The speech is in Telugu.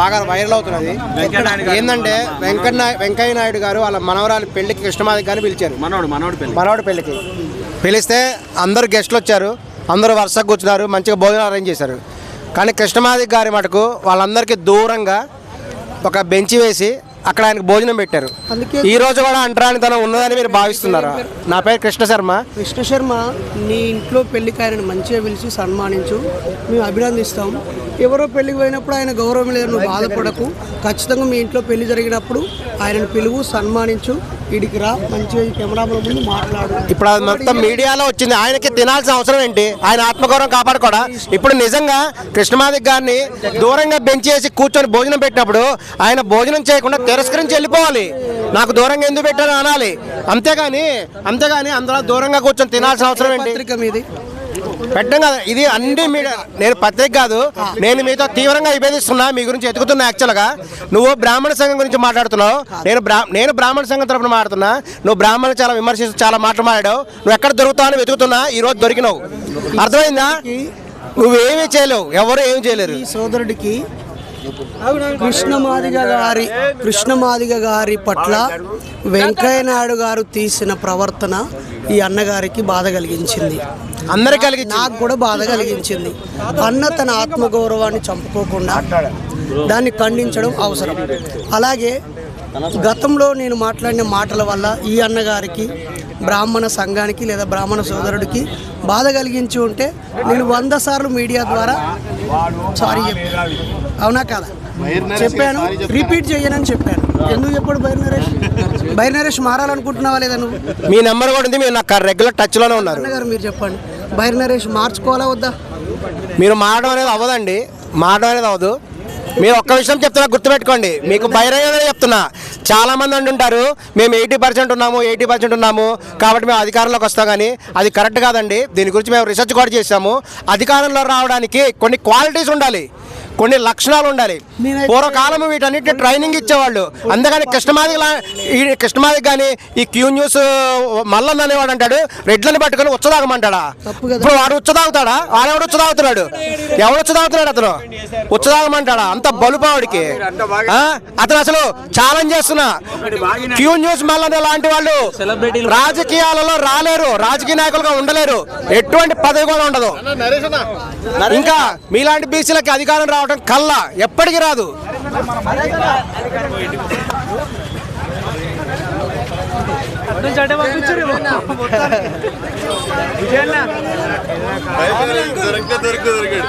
బాగా వైరల్ అవుతున్నది. ఏంటంటే వెంకన్న వెంకయ్య నాయుడు గారు వాళ్ళ మనవరాలి పెళ్ళికి కృష్ణమాది గారిని పిలిచారు. మనోడు మనోడు పెళ్ళి మనవాడి పెళ్ళికి. పిలిస్తే అందరు గెస్ట్లు వచ్చారు అందరూ వరుసగా కూర్చున్నారు మంచిగా భోజనం అరేంజ్ చేశారు. కానీ కృష్ణమాది గారి మటుకు వాళ్ళందరికీ దూరంగా ఒక బెంచ్ వేసి అక్కడ ఆయనకు భోజనం పెట్టారు. ఈ రోజు కూడా అంటరానితనం ఉన్నదని మీరు భావిస్తున్నారా? నా పేరు కృష్ణ శర్మ. కృష్ణ శర్మ నీ ఇంట్లో పెళ్ళికి ఆయనను మంచిగా పిలిచి సన్మానించు. మేము అభినందిస్తాం. ఎవరో పెళ్ళికి పోయినప్పుడు ఆయన గౌరవం లేదు నువ్వు బాధపడకు. ఖచ్చితంగా మీ ఇంట్లో పెళ్ళి జరిగినప్పుడు ఆయనను పిలువు సన్మానించు వీడికి రా. మంచిగా కెమెరాల ముందు మాట్లాడు. ఇప్పుడు అది మొత్తం మీడియాలో వచ్చింది. ఆయనకి తినాల్సిన అవసరం ఏంటి? ఆయన ఆత్మగౌరవం కాపాడుకోవడా ఇప్పుడు నిజంగా కృష్ణమాదిక్ గారిని దూరంగా బెంచ్ చేసి కూర్చొని భోజనం పెట్టినప్పుడు ఆయన భోజనం చేయకుండా తిరస్కరించి వెళ్ళిపోవాలి. నాకు దూరంగా ఎందుకు పెట్టారు అనాలి. అంతేగాని అంతేగాని అందులో దూరంగా కూర్చొని తినాల్సిన అవసరం ఏంటి? పత్రిక మీది. పెట్టం కదా. ఇది అన్ని మీడియా నేను పత్రిక కాదు. నేను మీతో తీవ్రంగా విభేదిస్తున్నా మీ గురించి ఎతుకుతున్నా యాక్చువల్గా నువ్వు బ్రాహ్మణ సంఘం గురించి మాట్లాడుతున్నావు. నేను బ్రా నేను బ్రాహ్మణ సంఘం తరపున మాట్లాడుతున్నా. నువ్వు బ్రాహ్మణ చాలా విమర్శిస్తూ చాలా మాటలు మాట్లాడావు. నువ్వు ఎక్కడ దొరుకుతావు అని వెతుకుతున్నా ఈ రోజు దొరికినావు. అర్థమైందా? నువ్వేమీ చేయలేవు. ఎవరు ఏమీ చేయలేరు. సోదరుడికి కృష్ణమాదిగ గారి కృష్ణమాదిగ గారి పట్ల వెంకయ్య నాయుడు గారు తీసిన ప్రవర్తన ఈ అన్నగారికి బాధ కలిగించింది. అందరికి కలిగి నాకు కూడా బాధ కలిగించింది. అన్న తన ఆత్మగౌరవాన్ని చంపుకోకుండా దాన్ని ఖండించడం అవసరం. అలాగే గతంలో నేను మాట్లాడిన మాటల వల్ల ఈ అన్నగారికి బ్రాహ్మణ సంఘానికి లేదా బ్రాహ్మణ సోదరుడికి బాధ కలిగించి ఉంటే నేను వంద సార్లు మీడియా ద్వారా సారీ చెప్పాను. అవునా కదా? చెప్పాను. రిపీట్ చేయనని చెప్పాను. ఎందుకు చెప్పాడు బైర్ నరేష్? బైర్ నరేష్ మారాలనుకుంటున్నావా లేదా నువ్వు? మీ నెంబర్ కూడా ఉంది మీరు నాకు రెగ్యులర్ టచ్లోనే ఉన్నారు. అన్నగారు మీరు చెప్పండి. బైర్ నరేష్ మార్చుకోవాలా వద్దా? మీరు మారడం అనేది అవ్వదండి. మారడం అనేది అవ్వదు. మీరు ఒక్క విషయం చెప్తున్నా గుర్తుపెట్టుకోండి. మీకు బహిరంగంగా చెప్తున్నా. చాలా మంది అంటుంటారు మేము ఎయిటీ పర్సెంట్ ఉన్నాము ఎయిటీ పర్సెంట్ ఉన్నాము. కాబట్టి మేము అధికారంలోకి వస్తాం కానీ అది కరెక్ట్ కాదండి. దీని గురించి మేము రీసెర్చ్ కూడా చేసాము అధికారంలో రావడానికి కొన్ని క్వాలిటీస్ ఉండాలి. కొన్ని లక్షణాలు ఉండాలి. పూర్వకాలం వీటన్నిటి ట్రైనింగ్ ఇచ్చేవాళ్ళు. అందుకని కృష్ణమాది ఈ కృష్ణమాది కానీ ఈ క్యూ న్యూస్ మల్లన్న అనేవాడు అంటాడు రెడ్లని పట్టుకొని ఉచ్చదాగమంటాడా. ఇప్పుడు వాడు ఉచ్చదాగుతాడా? వాడెవడు ఉచ్చదాగుతున్నాడు? ఎవడు ఉచ్చదాగుతున్నాడు అతను? ఉచ్చదాగమంటాడా? అంత బలుపావాడికి ఆ? అతను అసలు ఛాలెంజ్ చేస్తున్నా. క్యూ న్యూస్ మల్లన్న లాంటి వాళ్ళు రాజకీయాలలో రాలేరు రాజకీయ నాయకులుగా ఉండలేరు. ఎటువంటి పదవి కూడా ఉండదు. ఇంకా మీలాంటి బీసీలకి అధికారం రావడం కల్లా ఎప్పటికీ రాదు. దొరక దొరక దొరికాడు.